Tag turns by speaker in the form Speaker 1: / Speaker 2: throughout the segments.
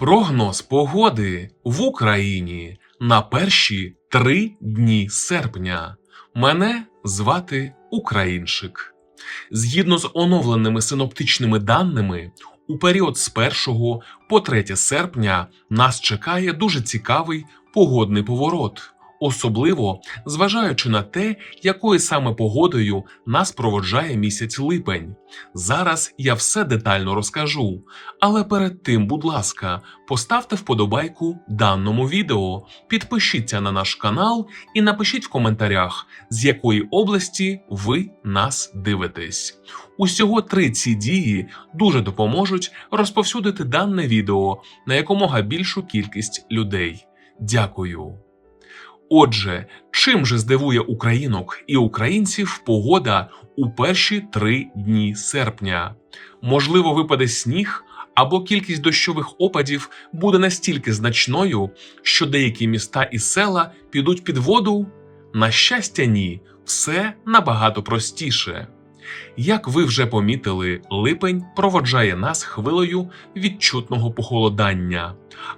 Speaker 1: Прогноз погоди в Україні на перші три дні серпня. Мене звати Українчик. Згідно з оновленими синоптичними даними, у період з 1 по 3 серпня нас чекає дуже цікавий погодний поворот, особливо зважаючи на те, якою саме погодою нас проводжає місяць липень. Зараз я все детально розкажу, але перед тим, будь ласка, поставте вподобайку даному відео, підпишіться на наш канал і напишіть в коментарях, з якої області ви нас дивитесь. Усього три ці дії дуже допоможуть розповсюдити дане відео на якомога більшу кількість людей. Дякую. Отже, чим же здивує українок і українців погода у перші три дні серпня? Можливо, випаде сніг, або кількість дощових опадів буде настільки значною, що деякі міста і села підуть під воду? На щастя, ні, все набагато простіше. Як ви вже помітили, липень проводжає нас хвилею відчутного похолодання,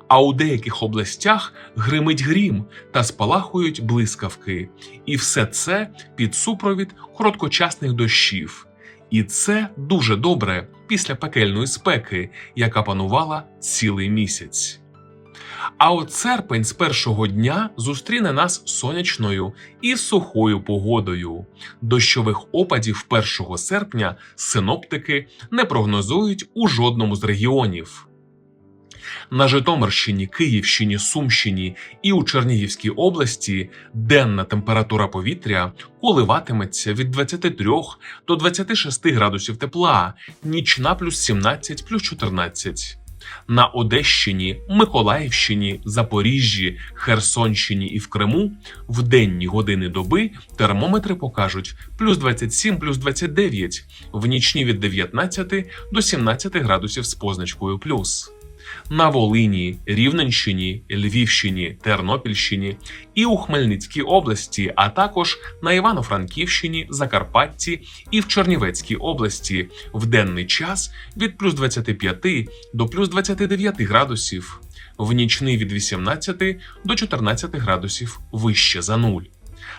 Speaker 1: а у деяких областях гримить грім та спалахують блискавки, і все це під супровід короткочасних дощів. І це дуже добре після пекельної спеки, яка панувала цілий місяць. А от серпень з першого дня зустріне нас сонячною і сухою погодою. Дощових опадів 1 серпня синоптики не прогнозують у жодному з регіонів. На Житомирщині, Київщині, Сумщині і у Чернігівській області денна температура повітря коливатиметься від 23 до 26 градусів тепла, нічна плюс 17 плюс 14. На Одещині, Миколаївщині, Запоріжжі, Херсонщині і в Криму в денні години доби термометри покажуть плюс 27, плюс 29, в нічні від 19 до 17 градусів з позначкою плюс. На Волині, Рівненщині, Львівщині, Тернопільщині і у Хмельницькій області, а також на Івано-Франківщині, Закарпатті і в Чернівецькій області в денний час від плюс 25 до плюс 29 градусів, в нічний від 18 до 14 градусів вище за нуль.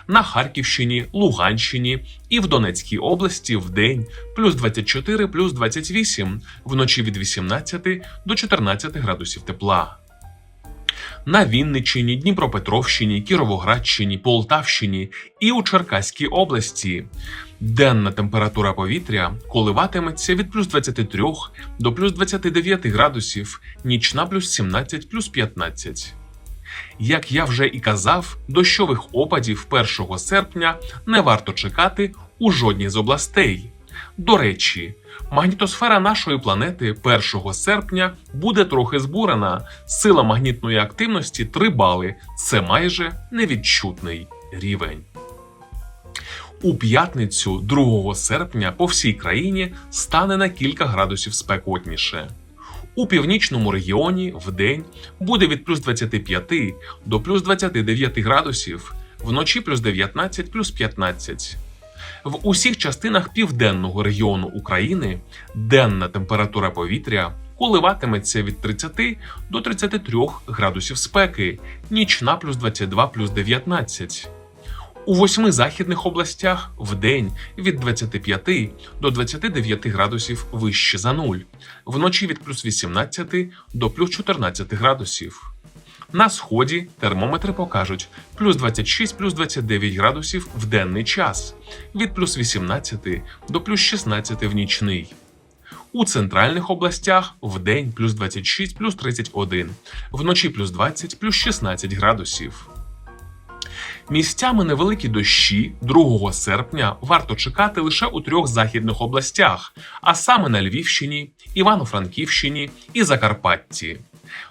Speaker 1: На Харківщині, Луганщині і в Донецькій області в день плюс 24, плюс 28, вночі від 18 до 14 градусів тепла. На Вінниччині, Дніпропетровщині, Кіровоградщині, Полтавщині і у Черкаській області денна температура повітря коливатиметься від плюс 23 до плюс 29 градусів, нічна плюс 17, плюс 15. Як я вже і казав, дощових опадів 1 серпня не варто чекати у жодній з областей. До речі, магнітосфера нашої планети 1 серпня буде трохи збурена. Сила магнітної активності 3 бали це майже невідчутний рівень. У п'ятницю 2 серпня по всій країні стане на кілька градусів спекотніше. У північному регіоні в день буде від плюс 25 до плюс 29 градусів, вночі плюс 19 плюс 15. В усіх частинах південного регіону України денна температура повітря коливатиметься від 30 до 33 градусів спеки, нічна плюс 22 плюс 19. У восьми західних областях в день від 25 до 29 градусів вище за нуль, вночі від плюс 18 до плюс 14 градусів. На сході термометри покажуть плюс 26 плюс 29 градусів в денний час, від плюс 18 до плюс 16 в нічний. У центральних областях в день плюс 26 плюс 31, вночі плюс 20 плюс 16 градусів. Місцями невеликі дощі 2 серпня варто чекати лише у трьох західних областях, а саме на Львівщині, Івано-Франківщині і Закарпатті.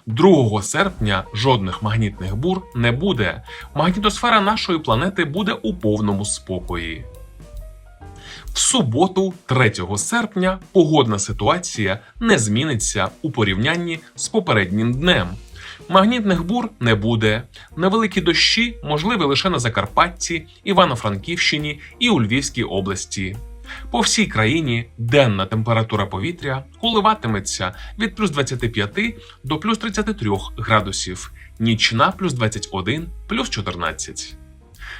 Speaker 1: 2 серпня жодних магнітних бур не буде. Магнітосфера нашої планети буде у повному спокої. В суботу, 3 серпня, погодна ситуація не зміниться у порівнянні з попереднім днем. Магнітних бур не буде. Невеликі дощі можливі лише на Закарпатті, Івано-Франківщині і у Львівській області. По всій країні денна температура повітря коливатиметься від плюс 25 до плюс 33 градусів, нічна плюс 21, плюс 14.